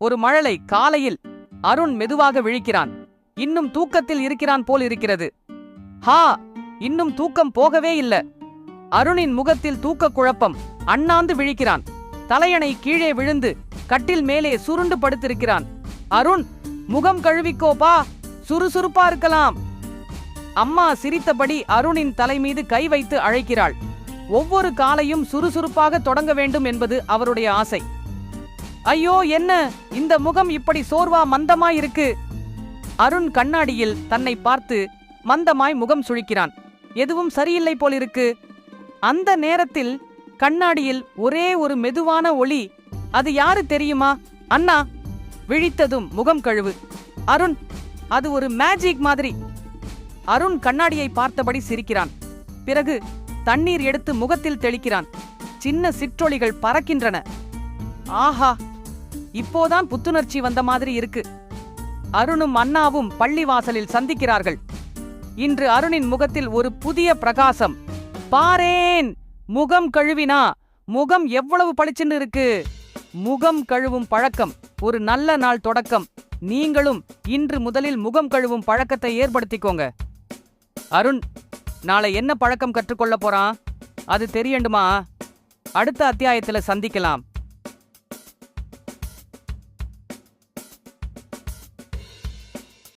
ஒரு மழலை காலையில் அருண் மெதுவாக விழிக்கிறான். இன்னும் தூக்கத்தில் இருக்கிறான் போல் இருக்கிறது. ஹா இன்னும் தூக்கம் போகவே இல்ல. அருணின் முகத்தில் தூக்க குழப்பம் அண்ணாந்து விழிக்கிறான். தலையணை கீழே விழுந்து கட்டில் மேலே சுருண்டு படுத்திருக்கிறான். அருண் முகம் கழுவிக்கோப்பா சுறுசுறுப்பா இருக்கலாம். அம்மா சிரித்தபடி அருணின் தலை மீது கை வைத்து அழைக்கிறாள். ஒவ்வொரு காலையும் சுறுசுறுப்பாக தொடங்க வேண்டும் என்பது அவருடைய ஆசை. ஐயோ என்ன? இந்த முகம் இப்படி சோர்வா மந்தமாய் இருக்கு அருண் கண்ணாடியில் தன்னை பார்த்து மந்தமாய் முகம் சுழிக்கிறான். எதுவும் சரியில்லை போலிருக்கு. அந்த நேரத்தில் கண்ணாடியில் ஒரே ஒரு மெதுவான ஒளி. அது யாரு தெரியுமா? அண்ணா. விழித்ததும் முகம் கழுவு. அருண் அது ஒரு மேஜிக் மாதிரி. அருண் கண்ணாடியை பார்த்தபடி சிரிக்கிறான். பிறகு தண்ணீர் எடுத்து முகத்தில் தெளிக்கிறான். சின்ன சிற்றொளிகள் பறக்கின்றன. ஆஹா இப்போதான் புத்துணர்ச்சி வந்த மாதிரி இருக்கு. அருணும் அண்ணாவும் பள்ளிவாசலில் சந்திக்கிறார்கள். இன்று அருணின் முகத்தில் ஒரு புதிய பிரகாசம். பாரேன்! முகம் கழுவினா முகம் எவ்வளவு பளிச்சுன்னு இருக்கு. முகம் கழுவும் பழக்கம் ஒரு நல்ல நாள் தொடக்கம். நீங்களும் இன்று முதலில் முகம் கழுவும் பழக்கத்தை ஏற்படுத்திக்கோங்க. அருண் நாளை என்ன பழக்கம் கற்றுக்கொள்ள போறான்? அது தெரியண்டுமா? அடுத்த அத்தியாயத்துல சந்திக்கலாம்.